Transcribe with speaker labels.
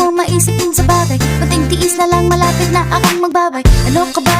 Speaker 1: mo maisip din sa bagay Kunting tiis na lang malapit na akong magbabay Ano ka ba?